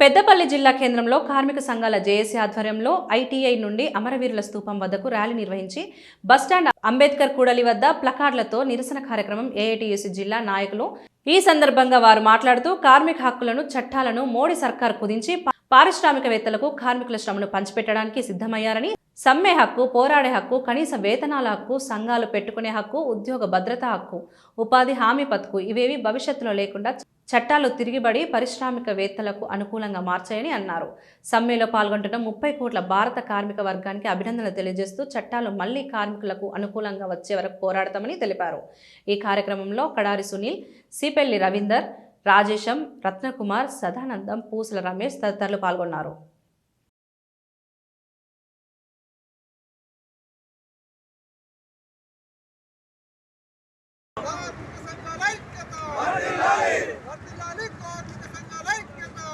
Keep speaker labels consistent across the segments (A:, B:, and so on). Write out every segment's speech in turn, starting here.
A: పెద్దపల్లి జిల్లా కేంద్రంలో కార్మిక సంఘాల జేఏసీ ఆధ్వర్యంలో ఐటీఐ నుండి అమరవీరుల స్తూపం వద్దకు ర్యాలీ నిర్వహించి బస్టాండ్ అంబేద్కర్ కూడలి వద్ద ప్లకార్డులతో నిరసన కార్యక్రమం ఏఐటీయూసీ జిల్లా నాయకులు. ఈ సందర్భంగా వారు మాట్లాడుతూ కార్మిక హక్కులను చట్టాలను మోడీ సర్కార్ కుదించి పారిశ్రామికవేత్తలకు కార్మికుల శ్రమను పంచిపెట్టడానికి సిద్ధమయ్యారని సమ్మె హక్కు పోరాడే హక్కు కనీస వేతనాల హక్కు సంఘాలు పెట్టుకునే హక్కు ఉద్యోగ భద్రత హక్కు ఉపాధి హామీ పథకు ఇవేవి భవిష్యత్తులో లేకుండా చట్టాలు తిరిగిబడి పారిశ్రామికవేత్తలకు అనుకూలంగా మార్చాయని అన్నారు. సమ్మెలో పాల్గొంటున్న ముప్పై కోట్ల భారత కార్మిక వర్గానికి అభినందనలు తెలియజేస్తూ చట్టాలు మళ్ళీ కార్మికులకు అనుకూలంగా వచ్చే వరకు పోరాడతామని తెలిపారు. ఈ కార్యక్రమంలో కడారి సునీల్ సిపెల్లి రవీందర్ రాజేశం రత్నకుమార్ సదానందం పూసల రమేష్ తదితరులు పాల్గొన్నారు
B: కార్మిక సంఘాల ఐక్యత వర్ధిల్లాలి కార్మిక సంఘాల ఐక్యత వర్ధిల్లాలి వర్ధిల్లాలి కార్మిక సంఘాల ఐక్యత వర్ధిల్లాలి వర్ధిల్లాలి కార్మిక సంఘాల ఐక్యత వర్ధిల్లాలి వర్ధిల్లాలి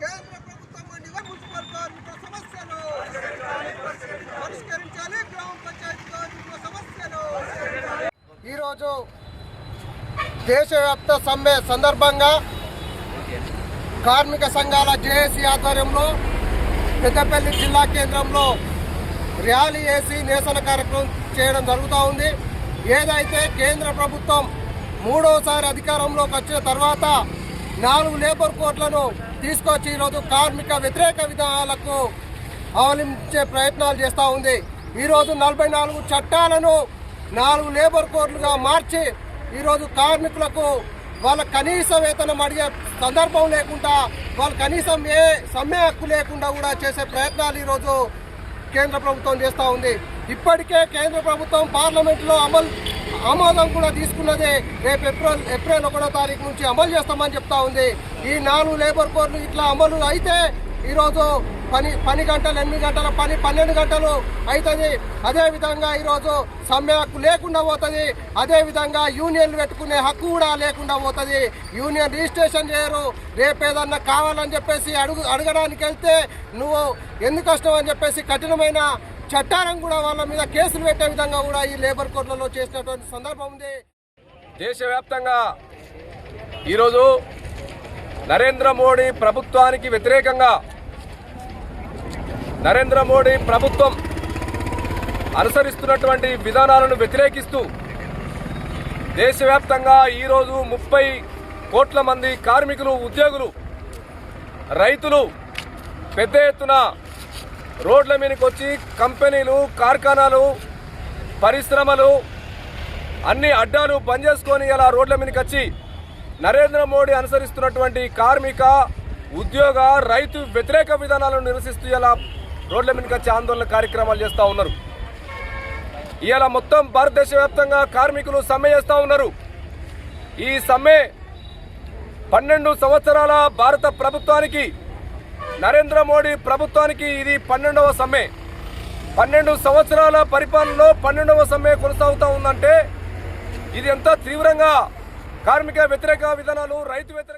B: కేంద్ర ప్రభుత్వం మున్సిపల్ కార్మికుల సమస్యలు పరిష్కరించాలి గ్రామ పంచాయతీ కార్మికుల సమస్యలు ఈరోజు దేశవ్యాప్త సమ్మె సందర్భంగా కార్మిక సంఘాల జేఏసీ ఆధ్వర్యంలో పెద్దపల్లి జిల్లా కేంద్రంలో ర్యాలీ వేసి నిరసన కార్యక్రమం చేయడం జరుగుతూ ఉంది. ఏదైతే కేంద్ర ప్రభుత్వం మూడోసారి అధికారంలోకి వచ్చిన తర్వాత నాలుగు లేబర్ కోట్లను తీసుకొచ్చి ఈరోజు కార్మిక వ్యతిరేక విధానాలకు అవలంబించే ప్రయత్నాలు చేస్తూ ఉంది. ఈరోజు నలభై నాలుగు చట్టాలను నాలుగు లేబర్ కోడ్లుగా మార్చి ఈరోజు కార్మికులకు వాళ్ళ కనీస వేతనం అడిగే సందర్భం లేకుండా వాళ్ళు కనీసం ఏ సమ్మె హక్కు లేకుండా కూడా చేసే ప్రయత్నాలు ఈరోజు కేంద్ర ప్రభుత్వం చేస్తూ ఉంది. ఇప్పటికే కేంద్ర ప్రభుత్వం పార్లమెంట్లో అమలు ఆమోదం కూడా తీసుకున్నదే రేపు ఏప్రిల్ ఏప్రిల్ ఒకటో తారీఖు నుంచి అమలు చేస్తామని చెప్తా ఉంది. ఈ నాలుగు లేబర్ కోడ్లు ఇట్లా అమలు అయితే ఈరోజు పని పని గంటలు ఎనిమిది గంటల పని పన్నెండు గంటలు అవుతుంది అదేవిధంగా ఈరోజు సమ్మె హక్కు లేకుండా పోతుంది. అదేవిధంగా యూనియన్లు పెట్టుకునే హక్కు కూడా లేకుండా పోతుంది. యూనియన్ రిజిస్ట్రేషన్ చేయరు. రేపు ఏదన్నా కావాలని చెప్పేసి అడుగు అడగడానికి వెళ్తే నువ్వు ఎందుకు కష్టం అని చెప్పేసి కఠినమైన చట్టాలను కూడా వాళ్ళ మీద కేసులు పెట్టే విధంగా కూడా ఈ లేబర్ కోర్టులలో చేసినటువంటి సందర్భం ఉంది.
C: దేశవ్యాప్తంగా ఈరోజు నరేంద్ర మోడీ ప్రభుత్వానికి వ్యతిరేకంగా నరేంద్ర మోడీ ప్రభుత్వం అనుసరిస్తున్నటువంటి విధానాలను వ్యతిరేకిస్తూ దేశవ్యాప్తంగా ఈరోజు ముప్పై కోట్ల మంది కార్మికులు ఉద్యోగులు రైతులు పెద్ద ఎత్తున రోడ్ల మీదకి వచ్చి కంపెనీలు కార్ఖానాలు పరిశ్రమలు అన్ని అడ్డాలు బంద్ చేసుకొని ఇలా రోడ్ల మీదకి వచ్చి నరేంద్ర మోడీ అనుసరిస్తున్నటువంటి కార్మిక ఉద్యోగ రైతు వ్యతిరేక విధానాలను నిరసిస్తూ ఇలా రోడ్ల మీదకి వచ్చి ఆందోళన కార్యక్రమాలు చేస్తూ ఉన్నారు. ఇవాళ మొత్తం భారతదేశ వ్యాప్తంగా కార్మికులు సమ్మె చేస్తూ ఉన్నారు. ఈ సమ్మె పన్నెండు సంవత్సరాల భారత ప్రభుత్వానికి నరేంద్ర మోడీ ప్రభుత్వానికి ఇది పన్నెండవ సమ్మె. పన్నెండు సంవత్సరాల పరిపాలనలో పన్నెండవ సమ్మె కొనసాగుతూ ఉందంటే ఇది ఎంత తీవ్రంగా కార్మిక వ్యతిరేక విధానాలు రైతు వ్యతిరేక